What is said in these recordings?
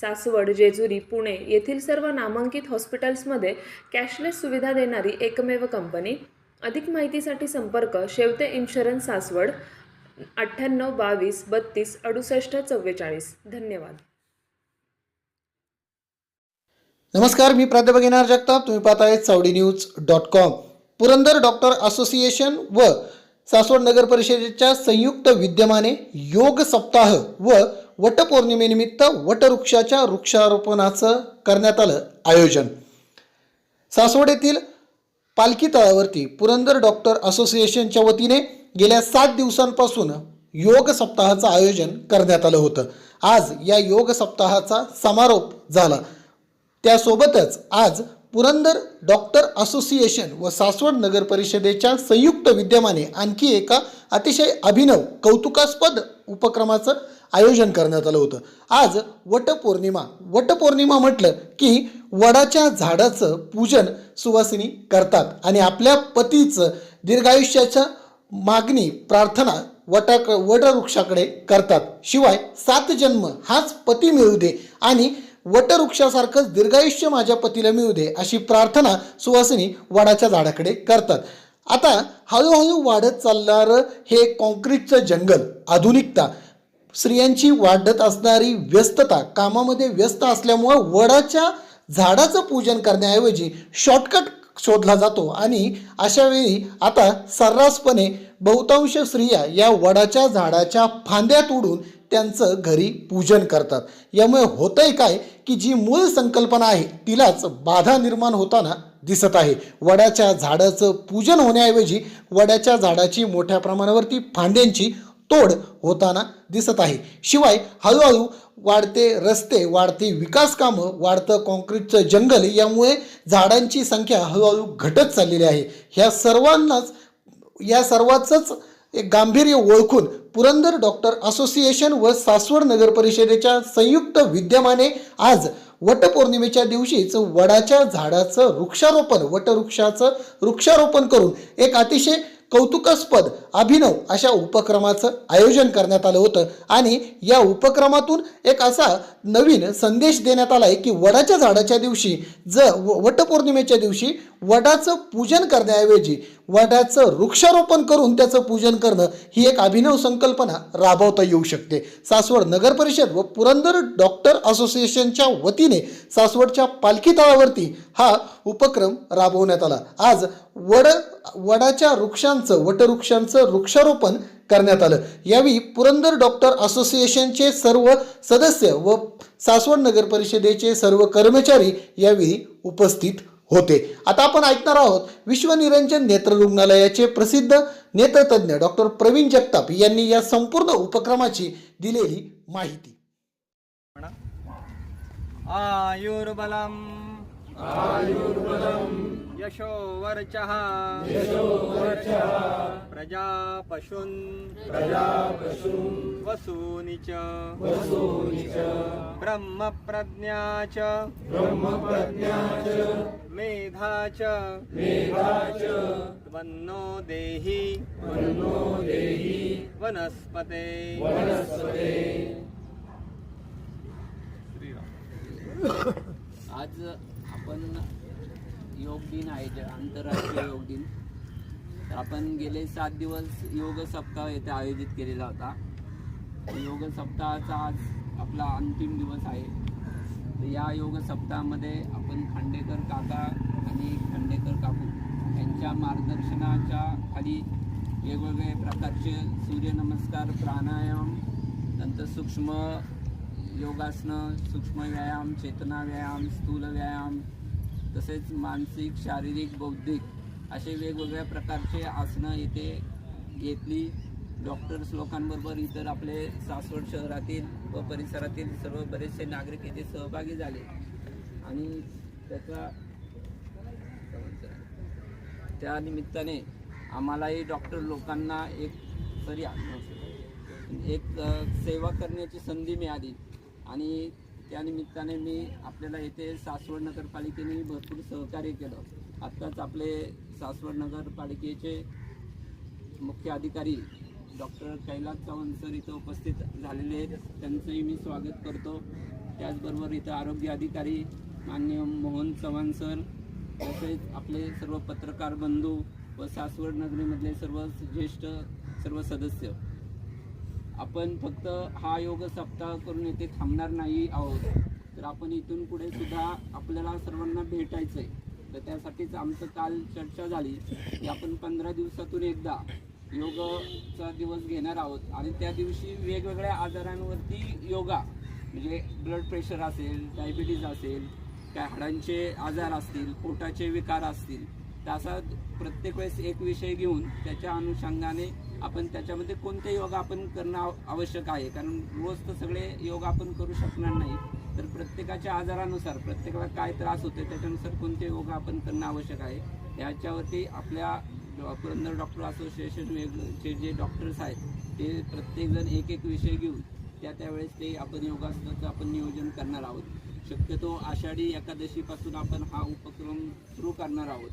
सासवड जेजुरी पुणे येथील सर्व नामांकित हॉस्पिटल्समध्ये कॅशलेस सुविधा देणारी एकमेव कंपनी. अधिक माहितीसाठी संपर्क शेवते इन्शुरन्स सासवड अठ्ठ्याण्णव बावीस बत्तीस अडुसष्ट चव्वेचाळीस. धन्यवाद. नमस्कार मी प्राध्यापक येणार जगताप. तुम्ही पाहताय Chawadi news dot com. Purandar doctor association व सासवड नगर परिषदेच्या संयुक्त विद्यमाने योग सप्ताह व वटपौर्णिमेनिमित्त वटवृक्षाच्या वृक्षारोपणाचं करण्यात आलं आयोजन. सासवड येथील पालखी तळावरती पुरंदर डॉक्टर असोसिएशनच्या वतीने गेल्या सात दिवसांपासून योग सप्ताहाचं आयोजन करण्यात आलं होतं. आज या योग सप्ताहाचा समारोप झाला. त्यासोबतच आज पुरंदर डॉक्टर असोसिएशन व सासवड नगर परिषदेच्या संयुक्त विद्यमाने आणखी एका अतिशय अभिनव कौतुकास्पद उपक्रमाचं आयोजन करण्यात आलं होतं. आज वटपौर्णिमा. वटपौर्णिमा म्हटलं की वडाच्या झाडाचं पूजन सुवासिनी करतात आणि आपल्या पतीचं दीर्घायुष्याच्या मागणी प्रार्थना वटाक वटवृक्षाकडे करतात. शिवाय सात जन्म हाच पती मिळू दे आणि वटवृक्षासारखंच दीर्घायुष्य माझ्या पतीला मिळू दे अशी प्रार्थना सुवासिनी वडाच्या झाडाकडे करतात. आता हळूहळू वाढत चालणारं हे कॉन्क्रीटचं जंगल आधुनिकता स्त्रियांची वाढत असणारी व्यस्तता कामामध्ये व्यस्त असल्यामुळं वडाच्या झाडाचं पूजन करण्याऐवजी शॉर्टकट शोधला जातो. आणि अशा वेळी आता सर्रासपणे बहुतांश स्त्रिया या वडाच्या झाडाच्या फांद्या तोडून त्यांचं घरी पूजन करतात. यामुळे होतंय काय की जी मूळ संकल्पना आहे तिलाच बाधा निर्माण होताना दिसत आहे. वडाच्या झाडाचं पूजन होण्याऐवजी वडाच्या झाडाची मोठ्या प्रमाणावरती फांद्यांची तोड होताना दिसत आहे. शिवाय हळूहळू वाढते रस्ते वाढते विकास कामं वाढतं कॉन्क्रीटचं जंगल यामुळे झाडांची संख्या हळूहळू घटत चाललेली आहे. ह्या सर्वांनाच या सर्वाचंच एक गांभीर्य ओळखून पुरंदर डॉक्टर असोसिएशन व सासवड नगर परिषदेच्या संयुक्त विद्यमाने आज वटपौर्णिमेच्या दिवशीच वडाच्या झाडाचं वृक्षारोपण वटवृक्षाचं वृक्षारोपण करून एक अतिशय कौतुकास्पद अभिनव अशा उपक्रमाचं आयोजन करण्यात आलं होतं. आणि या उपक्रमातून एक असा नवीन संदेश देण्यात आला आहे की वडाच्या झाडाच्या दिवशी ज वटपौर्णिमेच्या दिवशी वडाचं पूजन करण्याऐवजी वडाचं वृक्षारोपण करून त्याचं पूजन करणं ही एक अभिनव संकल्पना राबवता येऊ शकते. सासवड नगर परिषद व पुरंदर डॉक्टर असोसिएशनच्या वतीने सासवडच्या पालखी तळावरती हा उपक्रम राबवण्यात आला. आज वड वडाच्या वृक्षांचं वटवृक्षांचं वृक्षारोपण करण्यात आलं. यावेळी पुरंदर डॉक्टर असोसिएशनचे सर्व सदस्य व सासवड नगर परिषदेचे सर्व कर्मचारी यावेळी उपस्थित होते. आता आपण ऐकणार आहोत विश्वनिरंजन नेत्र रुग्णालयाचे प्रसिद्ध नेत्रतज्ञ डॉक्टर प्रवीण जगताप यांनी या संपूर्ण उपक्रमाची दिलेली माहिती. आयुर्बलम् यशो वर्चः। प्रजापशून्। प्रजापशून्। वसूनि च। ब्रह्मप्रज्ञा च। मेधा च। वन्नो देहि। वन्नो देहि। वनस्पते। वनस्पते। आज आपण योग दिन आहे आंतरराष्ट्रीय योग दिन. तर आपण गेले सात दिवस योग सप्ताह येथे आयोजित केलेला होता. योग सप्ताहाचा आज आपला अंतिम दिवस आहे. तर या योग सप्ताहामध्ये आपण खांडेकर काका आणि खांडेकर काकू यांच्या मार्गदर्शनाच्या खाली वेगवेगळे प्रकारचे सूर्यनमस्कार प्राणायाम नंतर सूक्ष्म योगासनं सूक्ष्म व्यायाम चेतना व्यायाम स्थूल व्यायाम तसेच मानसिक शारीरिक बौद्धिक असे वेगवेगळ्या प्रकारचे आसनं येथे घेतली. डॉक्टर्स लोकांबरोबर इतर आपले सासवड शहरातील व परिसरातील सर्व बरेचसे नागरिक इथे सहभागी झाले. आणि त्याचा त्या निमित्ताने आम्हालाही डॉक्टर लोकांना एक तरी एक सेवा करण्याची संधी मिळाली. आणि त्यानिमित्ताने मी आपल्याला येथे सासवड नगरपालिकेने भरपूर सहकार्य केलं. आत्ताच आपले सासवड नगरपालिकेचे मुख्य अधिकारी डॉक्टर कैलास चव्हाण सर इथं उपस्थित झालेले आहेत. त्यांचंही मी स्वागत करतो. त्याचबरोबर इथं आरोग्य अधिकारी मान्य मोहन चव्हाण सर तसेच आपले सर्व पत्रकार बंधू व सासवड नगरीमधले सर्व ज्येष्ठ सर्व सदस्य. आपण फक्त हा योग सप्ताह करून येथे थांबणार नाही आहोत. तर आपण इथून पुढे सुद्धा आपल्याला सर्वांना भेटायचं आहे तर त्यासाठीच आमचं काल चर्चा झाली की आपण पंधरा दिवसातून एकदा योगचा दिवस घेणार आहोत. आणि त्या दिवशी वेगवेगळ्या आजारांवरती योगा म्हणजे ब्लड प्रेशर असेल डायबिटीज असेल काय हाडांचे आजार असतील पोटाचे विकार असतील तर असा प्रत्येक वेळेस एक विषय घेऊन त्याच्या अनुषंगाने आपण त्याच्यामध्ये कोणते योग आपण करणं आव- आवश्यक आहे? कारण रोज तर सगळे योग आपण करू शकणार नाही. तर प्रत्येकाच्या आजारानुसार प्रत्येकाला काय त्रास होते त्याच्यानुसार कोणते योग आपण करणं आवश्यक आहे? याच्यावरती आपल्या पुरंदर डॉक्टर असोसिएशन वेगचे जे डॉक्टर्स आहेत ते प्रत्येकजण एक एक विषय घेऊन त्या त्यावेळेस ते आपण योगासनाचं आपण नियोजन करणार आहोत. शक्यतो आषाढी एकादशीपासून आपण हा उपक्रम सुरू करणार आहोत.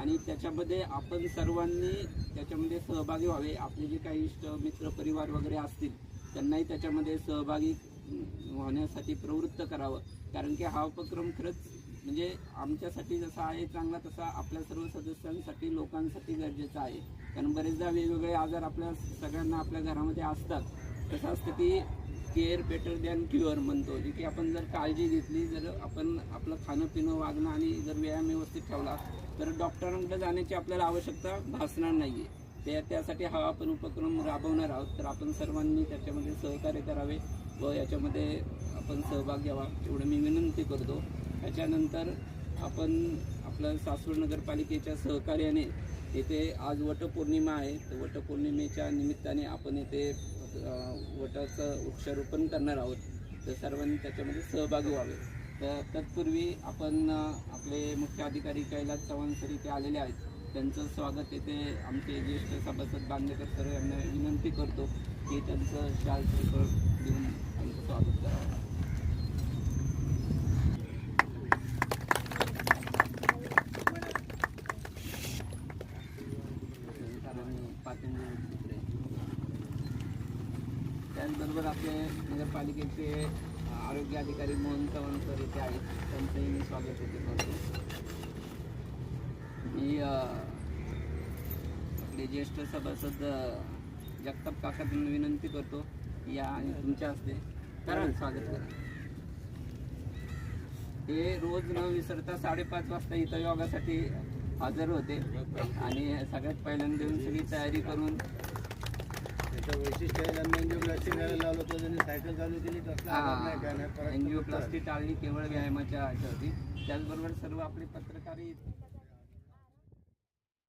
आणि त्याच्यामध्ये आपण सर्वांनी त्याच्यामध्ये सहभागी व्हावे. आपले जे काही इष्ट मित्र परिवार वगैरे असतील त्यांनाही त्याच्यामध्ये सहभागी होण्यासाठी प्रवृत्त करावं. कारण की हा उपक्रम खरंच म्हणजे आमच्यासाठी जसा आहे चांगला तसा आपल्या सर्व सदस्यांसाठी लोकांसाठी गरजेचा आहे. कारण बरेचदा वेगवेगळे आजार आपल्या सगळ्यांना आपल्या घरामध्ये असतात. तसं असतं की केअर बेटर दॅन क्युअर म्हणतो. जे की आपण जर काळजी घेतली जर आपण आपलं खाणं पिणं वागणं आणि जर व्यायाम व्यवस्थित ठेवला तर डॉक्टरांकडे जाण्याची आपल्याला आवश्यकता भासणार नाही आहे त्या त्यासाठी हा आपण उपक्रम राबवणार आहोत. तर आपण सर्वांनी त्याच्यामध्ये सहकार्य करावे व याच्यामध्ये आपण सहभाग घ्यावा एवढं मी विनंती करतो. त्याच्यानंतर आपण आपलं सासवड नगरपालिकेच्या सहकार्याने येथे आज वटपौर्णिमा आहे. तर वटपौर्णिमेच्या निमित्ताने आपण येथे वटाचं वृक्षारोपण करणार आहोत. तर सर्वांनी त्याच्यामध्ये सहभागी व्हावे. तर तत्पूर्वी आपण आपले मुख्य अधिकारी कैलास चव्हाण सर इथे आलेले आहेत. त्यांचं स्वागत येथे आमचे ज्येष्ठ सभासद बांदेकर सर यांना विनंती करतो की त्यांचं शाल देऊन त्यांचं स्वागत करावं. त्याचबरोबर आपले नगरपालिकेचे आरोग्य अधिकारी मोहन चव्हाण सर इथे आहेत. त्यांचंही मी स्वागत इथे करतो. मी आपले ज्येष्ठ सभासद जगताप काकांना विनंती करतो. या आणि तुमच्या हस्ते कारण स्वागत करा. हे रोज न विसरता साडेपाच वाजता इथं योगासाठी हजर होते. आणि सगळ्यात पहिल्यांदा येऊन सगळी तयारी करून त्याचं वैशिष्ट्य आहे त्यांना एनजिओप्लास्टी घ्यायला लावलं होतं त्यांनी सायकल चालू केली नाही काय नाही परत एनजिओ प्लास्टिक टाळली केवळ व्यायामाच्या ह्याच्यावरती. त्याचबरोबर सर्व आपले पत्रकारही